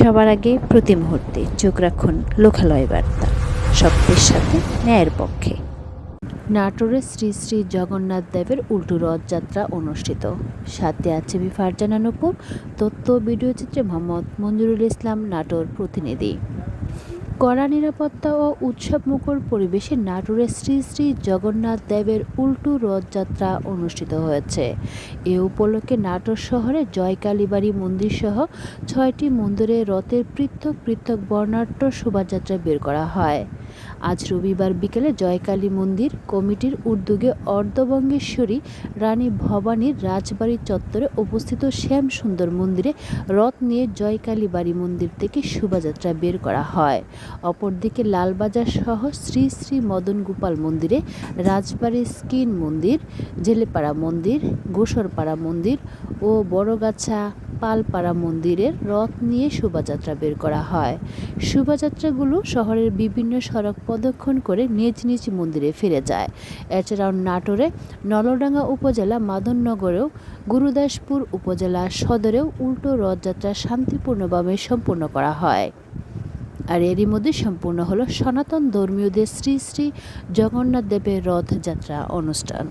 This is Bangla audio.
সবার আগে প্রতি মুহূর্তে চোখ রাখুন লোকালয় বার্তা। সত্যের সাথে ন্যায়ের পক্ষে। নাটোরের শ্রী শ্রী জগন্নাথ দেবের উল্টু রথযাত্রা অনুষ্ঠিত। সাথে আছে বি ফারজানা তথ্য ভিডিও চিত্রে মোহাম্মদ মঞ্জুরুল ইসলাম, নাটোর প্রতিনিধি। কড়া নিরাপত্তা ও উৎসবমুখর পরিবেশে নাটোরে শ্রী শ্রী জগন্নাথ দেবের উল্টু রথযাত্রা অনুষ্ঠিত হয়েছে। এ উপলক্ষে নাটোর শহরে জয়কালীবাড়ি মন্দির সহ ছয়টি মন্দিরে রথের পৃথক পৃথক বর্ণাঢ্য শোভাযাত্রা বের করা হয়। আজ রবিবার বিকেলে জয়কালী মন্দির, কমিটির উদ্যোগে অর্ধবঙ্গেশ্বরী রানী ভবানীর রাজবাড়ি চত্বরে অবস্থিত শ্যাম সুন্দর মন্দিরে রথ নিয়ে জয়কালী বাড়ি মন্দির থেকে শোভাযাত্রা বের করা হয়। অপরদিকে লালবাজার সহ শ্রী শ্রী মদন গোপাল মন্দিরে রাজবাড়ি স্কিন মন্দির, জেলেপাড়া মন্দির, গোসরপাড়া মন্দির ও বড়গাছা পালপাড়া মন্দিরের রথ নিয়ে শোভাযাত্রা বের করা হয়। শোভাযাত্রাগুলো শহরের বিভিন্ন সড়ক প্রদক্ষিণ করে নিজ নিজ মন্দিরে ফিরে যায়। এছাড়াও নাটোরে নলডাঙ্গা উপজেলা মাদননগরেও গুরুদাসপুর উপজেলা সদরেও উল্টো রথযাত্রা শান্তিপূর্ণভাবে সম্পূর্ণ করা হয়। আর এরই মধ্যে সম্পূর্ণ হলো সনাতন ধর্মীয়দের শ্রী শ্রী জগন্নাথ দেবের রথযাত্রা অনুষ্ঠান।